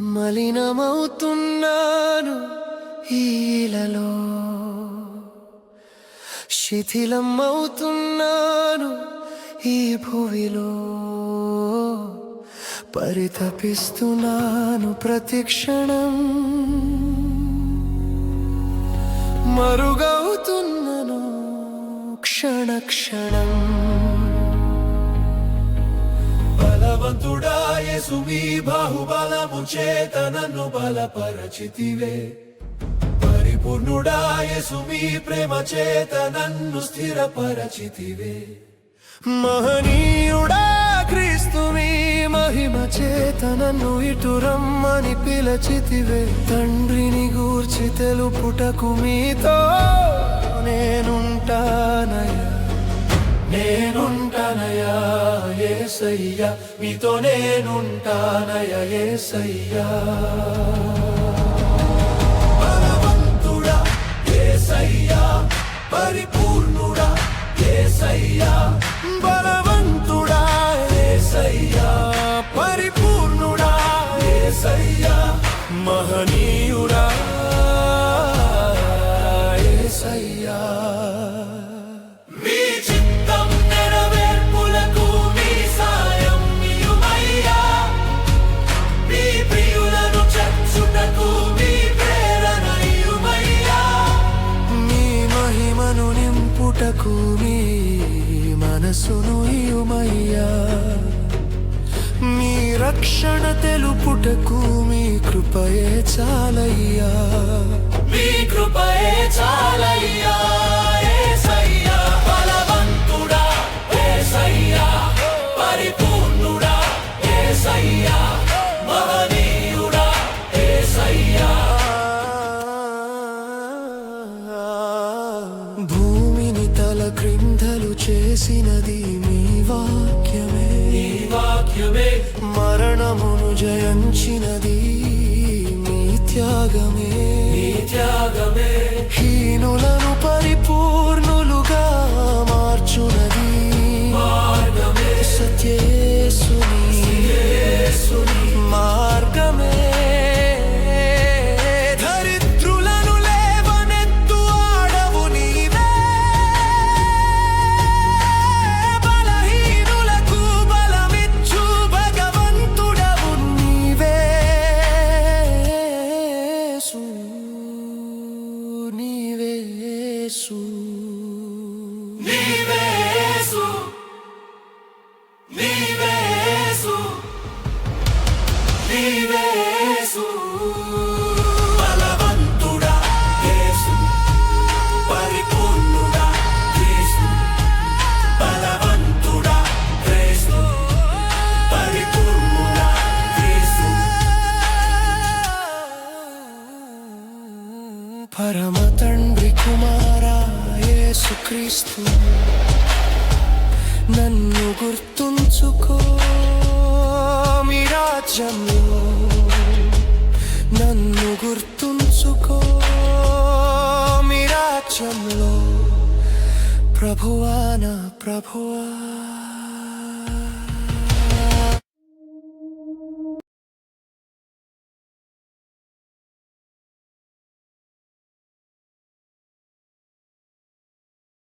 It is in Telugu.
మలినమవుతున్నాను ఈలలో శిథిలమవుతున్నాను ఈ భువిలో. పరితపిస్తున్నాను ప్రతిక్షణం మరుగవుతున్నను క్షణ క్షణం బలవంతుడా యేసు మీ బాహుబలము చేత నన్ను బలపరచితివే పరిపూర్ణుడా యేసు మీ ప్రేమ చేత నన్ను స్థిరపరచితివే మహనీయుడా క్రీస్తు మీ మహిమ చేత నన్ను ఇటు రమ్మని పిలచితివే తండ్రిని గూర్చి తెలుపుటకు మీతో నేనుంటానయ్యా నే ఏసయ్యా మీతో నేనుంటానయ ఏసయ్యా. బలవంతుడా ఏసయ్యా పరిపూర్ణుడా ఏసయ్యా. బలవంతుడా నింపుటకు మనసును ఇయుమయ్యా మీ రక్షణ తెలుపుటకు మీ కృపయే చాలయ్యా. మీ కృపయే చాల క్రిందలు చేసినది మీ వాక్యమే. వాక్యమే మరణమును జయించినది మీ త్యాగమే. త్యాగమే. హీనులను పరిపూర్ణులుగా Jesús. Vive Jesús. Vive Jesús. Vive Jesús. పరమ తండ్రి కుమారా యేసుక్రీస్తు. నన్ను గుర్తుంచుకో మీ రాజ్యంలో. నన్ను గుర్తుంచుకో మీ రాజ్యంలో. ప్రభువా ప్రభువా.